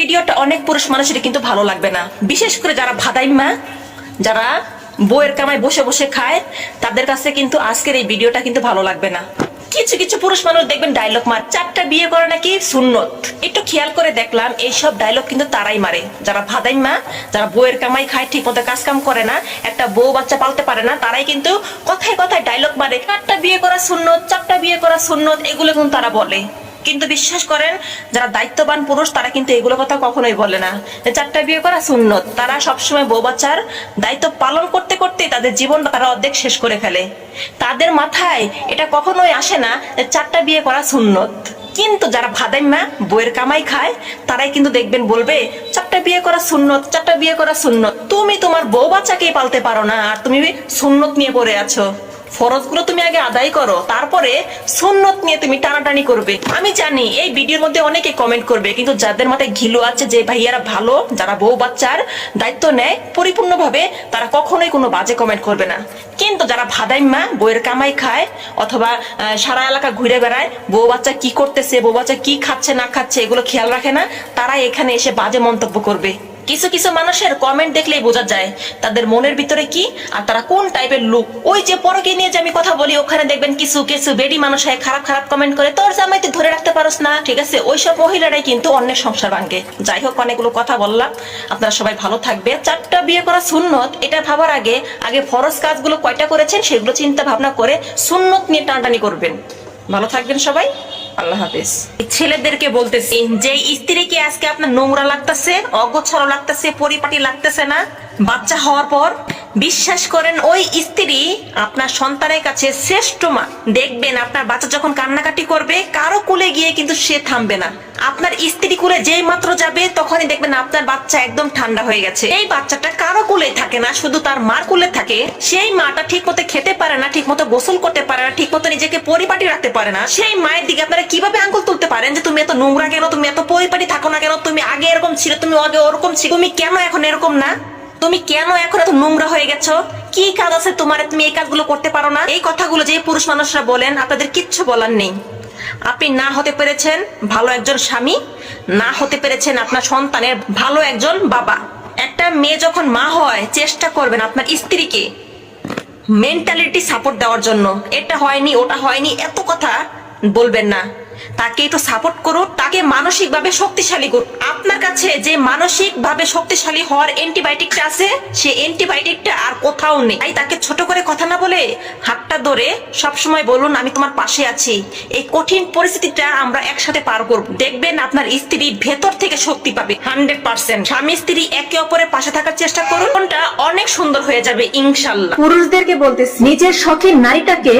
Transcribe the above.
ভিডিওটা অনেক পুরুষ মানুষের কিন্তু ভালো লাগবে না। বিশেষ করে যারা ভাদাইমা যারা বইয়ের কামায় বসে বসে খায়, তাদের কাছে কিন্তু আজকের এই ভিডিওটা কিন্তু ভালো লাগবে না। কিছু কিছু পুরুষ মানুষ দেখবেন ডায়লগ মার, চারটা বিয়ে করে নাকি সুন্নত। একটু খেয়াল করে দেখলাম, এইসব ডায়লগ কিন্তু তারাই মারে। যারা ভাদাইমা যারা বইয়ের কামাই খায় ঠিক মতো কাজ কাম করে না, একটা বউ বাচ্চা পালতে পারে না, তারাই কিন্তু কথায় কথায় ডায়লগ মারে, চারটা বিয়ে করা সুন্নত, চারটা বিয়ে করা সুন্নত, এগুলো কিন্তু তারা বলে। কিন্তু বিশ্বাস করেন, যারা দায়িত্ববান পুরুষ, তারা কিন্তু এগুলো কথা কখনোই বলে না। চারটা বিয়ে করা সুন্নত। তারা সবসময় বউ বাচ্চার দায়িত্ব পালন করতে করতে তাদের জীবনটা তারা অর্ধেক শেষ করে ফেলে। তাদের মাথায় এটা কখনোই আসে না যে চারটা বিয়ে করা সুন্নত। কিন্তু যারা ভাদাইমা বইয়ের কামাই খায়, তারাই কিন্তু দেখবেন বলবে, চারটা বিয়ে করা সুন্নত, চারটা বিয়ে করা সুন্নত। তুমি তোমার বউ বাচ্চাকেই পালতে পারো না, আর তুমি সুন্নত নিয়ে পড়ে আছো। ফরজগুলো তুমি আগে আদায় করো, তারপরে সুন্নত নিয়ে তুমি টানাটানি করবে। আমি জানি এই ভিডিওর মধ্যে অনেকে কমেন্ট করবে, কিন্তু যাদের মাথায় ঘিলু আছে যে ভাইয়ারা ভালো, যারা বউ বাচ্চার দায়িত্ব নেয়, পরিপূর্ণভাবে তারা কখনোই কোনো বাজে কমেন্ট করবে না। কিন্তু যারা ভাদাইমা বইয়ের কামাই খায়, অথবা সারা এলাকা ঘুরে বেড়ায়, বউ বাচ্চা কি করতেছে, বউ বাচ্চা কি খাচ্ছে, না খাচ্ছে, এগুলো খেয়াল রাখে না তারা এখানে এসে বাজে মন্তব্য করবে। কিছু কিছু মানুষের কমেন্ট দেখলেই বোঝা যায় তাদের মনের ভিতরে কি আর তারা কোন টাইপের লোক। ওই যে পরকে নিয়ে যে আমি কথা বলি, ওখানে দেখবেন কিছু কিছু বেডি মানুষ হয় খারাপ খারাপ কমেন্ট করে, তোর জামাই ধরে রাখতে পারস না। ঠিক আছে? ওইসব মহিলারাই কিন্তু অন্যের সংসার ভাঙ্গে যাই হোক, অনেকগুলো কথা বললাম। আপনারা সবাই ভালো থাকবে চারটা বিয়ে করা সুন্নত, এটা ভাবার আগে আগে ফরজ কাজগুলো কয়টা করেছেন সেগুলো চিন্তা ভাবনা করে সুন্নত নিয়ে টানটানি করবেন। ভালো থাকবেন সবাই। আল্লাহ হাফেজ। ছেলেদেরকে বলতেছি, যে স্ত্রীকে আজকে আপনার নোংরা লাগতেছে, অগোছালো লাগতেছে, পরিপাটি লাগতেছে না, বাচ্চা হওয়ার পর বিশ্বাস করেন ওই স্ত্রী আপনার সন্তানের কাছে শ্রেষ্ঠ মা। দেখবেন আপনার বাচ্চা যখন কান্নাকাটি করবে, কারও কুলে গিয়ে কিন্তু সে থামবে না। আপনার স্ত্রী কুলে যেই মাত্র যাবে, তখনই দেখবেন আপনার বাচ্চা একদম ঠান্ডা হয়ে গেছে। এই বাচ্চাটা কারও কুলে থাকে না, শুধু তার মার কুলে থাকে। সেই মাটা ঠিক মতো খেতে পারে না ঠিক মতো গোসল করতে পারে না ঠিক মতো নিজেকে পরিপাটি রাখতে পারে না। সেই মায়ের দিকে আপনারা কীভাবে আঙ্গুল তুলতে পারেন যে তুমি এত নোংরা কেন, তুমি এত পরিপাটি থাকো না কেন, তুমি আগে এরকম ছিল, তুমি আগে ওরকম ছিল, তুমি কেন এখন এরকম না? তুমি কেন এখন এত নোংরা হয়ে গেছো? কি কাজ আছে তোমার? তুমি এই কাজগুলো করতে পারো না? এই কথাগুলো যে পুরুষ মানুষরা বলেন, আপনাদের কিচ্ছু বলার নেই। আপনি না হতে পেরেছেন ভালো একজন স্বামী, না হতে পেরেছেন আপনার সন্তানের ভালো একজন বাবা। একটা মেয়ে যখন মা হয়, চেষ্টা করবেন আপনার স্ত্রীকে মেন্টালিটি সাপোর্ট দেওয়ার জন্য। এটা হয়নি, ওটা হয়নি, এত কথা। বলবেন না। তাকে একটু সাপোর্ট করুন, তাকে মানসিকভাবে শক্তিশালী করুন। আপনার কাছে যে মানসিকভাবে শক্তিশালী হওয়ার অ্যান্টিবায়োটিকটা আছে, সে অ্যান্টিবায়োটিকটা আর কোথাও নেই। তাই তাকে ছোট করে কথা না বলে হাতটা ধরে সবসময় বলুন, আমি তোমার পাশে আছি। এই কঠিন পরিস্থিতিটা আমরা একসাথে পার করব। দেখবেন আপনার স্ত্রী ভেতর থেকে শক্তি পাবে। Hundred percent. স্বামী, স্ত্রী একে অপরের পাশে থাকার চেষ্টা করুন কোনটা অনেক সুন্দর হয়ে যাবে, ইনশাল্লাহ। পুরুষদেরকে বলতেছি, নিজের শখের নারীটাকে